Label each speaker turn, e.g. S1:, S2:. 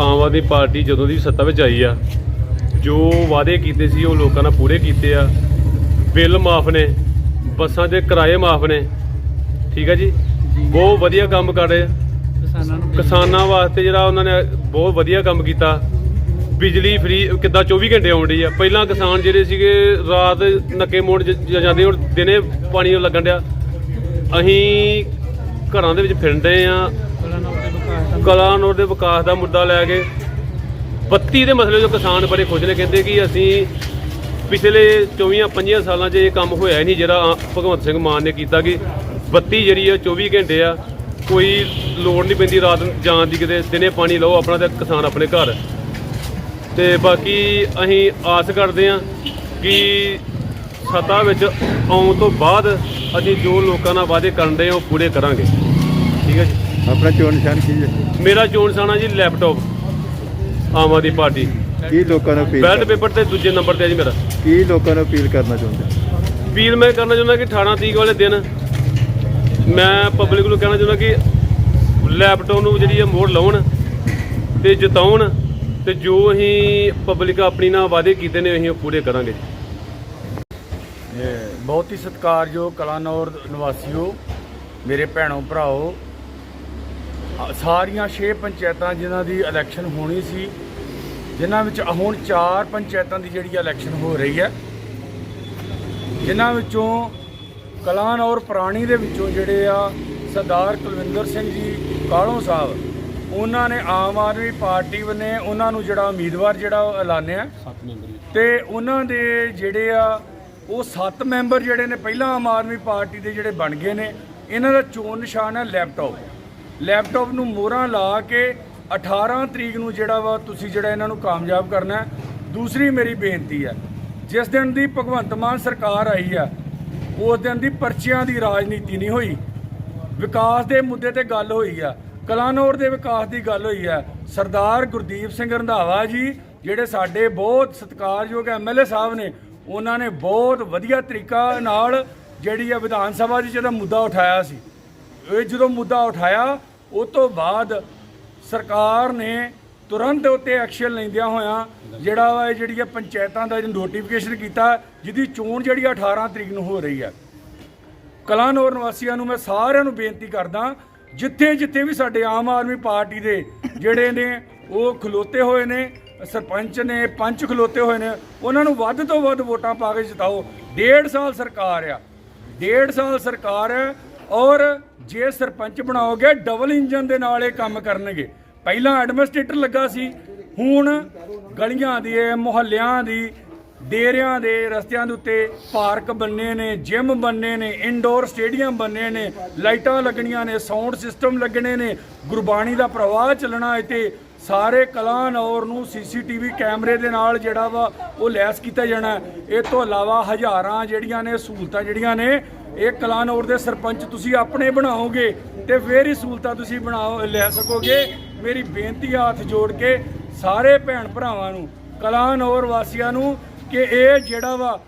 S1: Aam Aadmi party ਜਦੋਂ ਦੀ ਸੱਤਾ ਵਿੱਚ ਆਈ ਆ ਜੋ ਵਾਅਦੇ ਕੀਤੇ ਸੀ ਉਹ ਲੋਕਾਂ ਨਾਲ ਪੂਰੇ ਕੀਤੇ ਆ। ਬਿੱਲ ਮਾਫ ਨੇ ਬੱਸਾਂ ਦੇ ਕਿਰਾਏ ਮਾਫ ਨੇ। ਠੀਕ ਆ ਜੀ? ਬਹੁਤ ਵਧੀਆ ਕੰਮ ਕਰ ਰਹੇ ਆ।
S2: ਕਿਸਾਨਾਂ ਨੂੰ
S1: ਕਿਸਾਨਾਂ ਵਾਸਤੇ ਜਿਹੜਾ ਉਹਨਾਂ ਨੇ ਬਹੁਤ ਵਧੀਆ ਕੰਮ ਕੀਤਾ। ਬਿਜਲੀ ਫ੍ਰੀ ਕਿੱਦਾਂ 24 ਘੰਟੇ ਆਉਂਦੀ ਆ। ਪਹਿਲਾਂ ਕਿਸਾਨ ਜਿਹੜੇ ਸੀਗੇ ਰਾਤ ਨੱਕੇ ਮੋੜ ਜਾਂਦੇ ਹੁਣ ਦਿਨੇ ਪਾਣੀ ਲੱਗਣ ਡਿਆ। ਅਸੀਂ ਘਰਾਂ ਦੇ ਵਿੱਚ ਫਿਰਦੇ ਆ।
S2: ਕਲਾ ਨੂੰ ਦੇ
S1: ਵਿਕਾਸ ਦਾ ਮੁੱਦਾ ਲੈ ਕੇ ਬੱਤੀ ਦੇ ਮਸਲੇ ਤੋਂ ਕਿਸਾਨ ਬੜੇ ਖੁਸ਼ ਨੇ, ਕਹਿੰਦੇ ਕਿ ਅਸੀਂ ਪਿਛਲੇ 24 25 ਸਾਲਾਂ 'ਚ ਇਹ ਕੰਮ ਹੋਇਆ ਹੀ ਨਹੀਂ, ਜਿਹੜਾ ਆ- ਭਗਵੰਤ ਸਿੰਘ ਮਾਨ ਨੇ ਕੀਤਾ ਕਿ ਬੱਤੀ ਜਿਹੜੀ ਆ 24 ਘੰਟੇ ਆ, ਕੋਈ ਲੋੜ ਨਹੀਂ ਪੈਂਦੀ ਰਾਤ ਨੂੰ ਜਾਣ ਦੀ, ਕਿਤੇ ਦਿਨੇ ਪਾਣੀ ਲਓ, ਆਪਣਾ ਤੇ ਕਿਸਾਨ ਆਪਣੇ ਘਰ। ਤੇ ਬਾਕੀ ਅਸੀਂ ਆਸ ਕਰਦੇ ਹਾਂ ਕਿ ਸੱਤਾ ਵਿੱਚ ਆਉਣ ਤੋਂ ਬਾਅਦ ਅਸੀਂ ਜੋ ਲੋਕਾਂ ਨਾਲ ਵਾਅਦੇ ਕਰਨ ਦੇ ਉਹ ਪੂਰੇ ਕਰਾਂਗੇ। ਠੀਕ ਹੈ ਜੀ।
S3: ਆਪਣਾ ਚੋਣ ਨਿਸ਼ਾਨ ਕੀ ਹੈ?
S1: ਮੇਰਾ ਚੋਣ ਸਾਣਾ ਜੀ ਲੈਪਟਾਪ ਆਮ ਆਦਮੀ ਪਾਰਟੀ।
S3: ਕੀ ਲੋਕਾਂ ਨੂੰ ਅਪੀਲ
S1: ਬੈਲਟ ਪੇਪਰ ਤੇ ਦੂਜੇ ਨੰਬਰ ਤੇ ਆ ਜੀ ਮੇਰਾ।
S3: ਕੀ ਲੋਕਾਂ ਨੂੰ ਅਪੀਲ ਕਰਨਾ ਚਾਹੁੰਦੇ
S1: ਅਪੀਲ ਮੈਂ ਕਰਨਾ ਚਾਹੁੰਦਾ ਕਿ 18 ਤਰੀਕ ਵਾਲੇ ਦਿਨ ਮੈਂ ਪਬਲਿਕ ਨੂੰ ਕਹਿਣਾ ਚਾਹੁੰਦਾ ਕਿ ਲੈਪਟਾਪ ਨੂੰ ਜਿਹੜੀ ਇਹ ਮੋੜ ਲਾਉਣ ਤੇ ਜਿਤਾਉਣ ਤੇ ਜੋ ਅਸੀਂ ਪਬਲਿਕ ਆਪਣੀ ਨਾਲ ਵਾਅਦੇ ਕੀਤੇ ਨੇ ਅਸੀਂ ਉਹ ਪੂਰੇ ਕਰਾਂਗੇ।
S4: ਇਹ ਬਹੁਤ ਹੀ ਸਤਿਕਾਰਯੋਗ ਕਲਾਨੌਰ ਨਿਵਾਸੀਓ ਮੇਰੇ ਭੈਣੋ ਭਰਾਓ ਸਾਰੀਆਂ 6 ਪੰਚਾਇਤਾਂ ਜਿਨ੍ਹਾਂ ਦੀ ਇਲੈਕਸ਼ਨ ਹੋਣੀ ਸੀ ਜਿਨ੍ਹਾਂ ਵਿੱਚ ਹੁਣ 4 ਪੰਚਾਇਤਾਂ ਦੀ ਜਿਹੜੀ ਇਲੈਕਸ਼ਨ ਹੋ ਰਹੀ ਹੈ ਜਿਨ੍ਹਾਂ ਵਿੱਚੋਂ ਕਲਾਨੌਰ ਪ੍ਰਾਣੀ ਦੇ ਵਿੱਚੋਂ ਜਿਹੜੇ ਆ ਸਰਦਾਰ ਕੁਲਵਿੰਦਰ ਸਿੰਘ ਜੀ ਕਾਲੋਂ ਸਾਹਿਬ ਉਹਨਾਂ ਨੇ ਆਮ ਆਦਮੀ ਪਾਰਟੀ ਨੇ ਉਹਨਾਂ ਨੂੰ ਜਿਹੜਾ ਉਮੀਦਵਾਰ ਜਿਹੜਾ ਉਹ ਐਲਾਨਿਆ
S1: 7
S4: ਤੇ ਉਹਨਾਂ ਦੇ ਜਿਹੜੇ ਆ ਉਹ ਸੱਤ ਮੈਂਬਰ ਜਿਹੜੇ ਨੇ ਪਹਿਲਾਂ ਆਮ ਆਦਮੀ ਪਾਰਟੀ ਦੇ ਜਿਹੜੇ ਬਣ ਗਏ ਨੇ ਇਹਨਾਂ ਦਾ ਚੋਣ ਨਿਸ਼ਾਨ ਹੈ ਲੈਪਟਾਪ। ਲੈਪਟਾਪ ਨੂੰ ਮੋਹਰਾਂ ਲਾ ਕੇ 18 ਤਰੀਕ ਨੂੰ ਜਿਹੜਾ ਵਾ ਤੁਸੀਂ ਜਿਹੜਾ ਇਹਨਾਂ ਨੂੰ ਕਾਮਯਾਬ ਕਰਨਾ ਹੈ। ਦੂਸਰੀ ਮੇਰੀ ਬੇਨਤੀ ਹੈ, ਜਿਸ ਦਿਨ ਦੀ ਭਗਵੰਤ ਮਾਨ ਸਰਕਾਰ ਆਈ ਆ, ਉਸ ਦਿਨ ਦੀ ਪਰਚੀਆਂ ਦੀ ਰਾਜਨੀਤੀ ਨਹੀਂ ਹੋਈ। ਵਿਕਾਸ ਦੇ ਮੁੱਦੇ ਤੇ ਗੱਲ ਹੋਈ ਆ। ਕਲਾਨੌਰ ਦੇ ਵਿਕਾਸ ਦੀ ਗੱਲ ਹੋਈ ਆ। ਸਰਦਾਰ ਗੁਰਦੀਪ ਸਿੰਘ ਰੰਧਾਵਾ ਜੀ, ਜਿਹੜੇ ਸਾਡੇ ਬਹੁਤ ਸਤਿਕਾਰਯੋਗ ਐਮਐਲਏ ਸਾਹਿਬ ਨੇ, ਉਹਨਾਂ ਨੇ ਬਹੁਤ ਵਧੀਆ ਤਰੀਕਾ ਨਾਲ ਜਿਹੜੀ ਆ ਵਿਧਾਨ ਸਭਾ 'ਚ ਜਿਹੜਾ ਮੁੱਦਾ ਉਠਾਇਆ ਸੀ। ਇਹ ਜਦੋਂ ਮੁੱਦਾ ਉਠਾਇਆ ਉਸ ਤੋਂ ਬਾਅਦ ਸਰਕਾਰ ਨੇ ਤੁਰੰਤ ਉੱਤੇ ਐਕਸ਼ਨ ਲੈਂਦਿਆਂ ਹੋਇਆਂ ਜਿਹੜਾ ਵਾ ਇਹ ਜਿਹੜੀ ਆ ਪੰਚਾਇਤਾਂ ਦਾ ਨੋਟੀਫਿਕੇਸ਼ਨ ਕੀਤਾ, ਜਿਹਦੀ ਚੋਣ ਜਿਹੜੀ ਆ 18 ਤਰੀਕ ਨੂੰ ਹੋ ਰਹੀ ਹੈ ਕਲਾਨੌਰ ਨਿਵਾਸੀਆਂ ਨੂੰ ਮੈਂ ਸਾਰਿਆਂ ਨੂੰ ਬੇਨਤੀ ਕਰਦਾ, ਜਿੱਥੇ ਜਿੱਥੇ ਵੀ ਸਾਡੇ ਆਮ ਆਦਮੀ ਪਾਰਟੀ ਦੇ ਜਿਹੜੇ ਨੇ, ਉਹ ਖਲੋਤੇ ਹੋਏ ਨੇ, ਸਰਪੰਚ ਨੇ, ਪੰਚ ਖਲੋਤੇ ਹੋਏ ਨੇ, ਉਹਨਾਂ ਨੂੰ ਵੱਧ ਤੋਂ ਵੱਧ ਵੋਟਾਂ ਪਾ ਕੇ ਜਿਤਾਓ। ਡੇਢ ਸਾਲ ਸਰਕਾਰ ਆ। ਡੇਢ ਸਾਲ ਸਰਕਾਰ ਹੈ ਔਰ ਜੇ ਸਰਪੰਚ ਬਣਾਓਗੇ ਡਬਲ ਇੰਜਨ ਦੇ ਨਾਲ ਇਹ ਕੰਮ ਕਰਨਗੇ। ਪਹਿਲਾਂ ਐਡਮਿਨਿਸਟ੍ਰੇਟਰ ਲੱਗਾ ਸੀ, ਹੁਣ ਗਲੀਆਂ ਦੀ, ਮੁਹੱਲਿਆਂ ਦੀ, ਡੇਰਿਆਂ ਦੇ, ਰਸਤਿਆਂ ਦੇ ਉੱਤੇ ਪਾਰਕ ਬੰਨੇ ਨੇ ਜਿਮ ਬੰਨੇ ਨੇ ਇਨਡੋਰ ਸਟੇਡੀਅਮ ਬੰਨੇ ਨੇ, ਲਾਈਟਾਂ ਲੱਗਣੀਆਂ ਨੇ ਸਾਊਂਡ ਸਿਸਟਮ ਲੱਗਣੇ ਨੇ, ਗੁਰਬਾਣੀ ਦਾ ਪ੍ਰਵਾਹ ਚੱਲਣਾ ਇੱਥੇ। ਸਾਰੇ ਕਲਾਨੌਰ ਨੂੰ ਸੀਸੀਟੀਵੀ ਕੈਮਰੇ ਦੇ ਨਾਲ ਜਿਹੜਾ ਵਾ ਉਹ ਲੈਸ ਕੀਤਾ ਜਾਣਾ ਇਹ ਤੋਂ ਇਲਾਵਾ ਹਜ਼ਾਰਾਂ ਜਿਹੜੀਆਂ ਨੇ ਸਹੂਲਤਾਂ ਜਿਹੜੀਆਂ ਨੇ, ਇਹ ਕਲਾਨੌਰ ਦੇ ਸਰਪੰਚ ਤੁਸੀਂ ਆਪਣੇ ਬਣਾਓਗੇ ਤੇ ਫੇਰ ਹੀ ਸਹੂਲਤਾਂ ਤੁਸੀਂ ਬਣਾਓ, ਲੈ ਸਕੋਗੇ। ਮੇਰੀ ਬੇਨਤੀ ਆ ਹੱਥ ਜੋੜ ਕੇ ਸਾਰੇ ਭੈਣ ਭਰਾਵਾਂ ਨੂੰ ਕਲਾਨੌਰ ਵਾਸੀਆਂ ਨੂੰ ਕਿ ਇਹ ਜਿਹੜਾ ਵਾ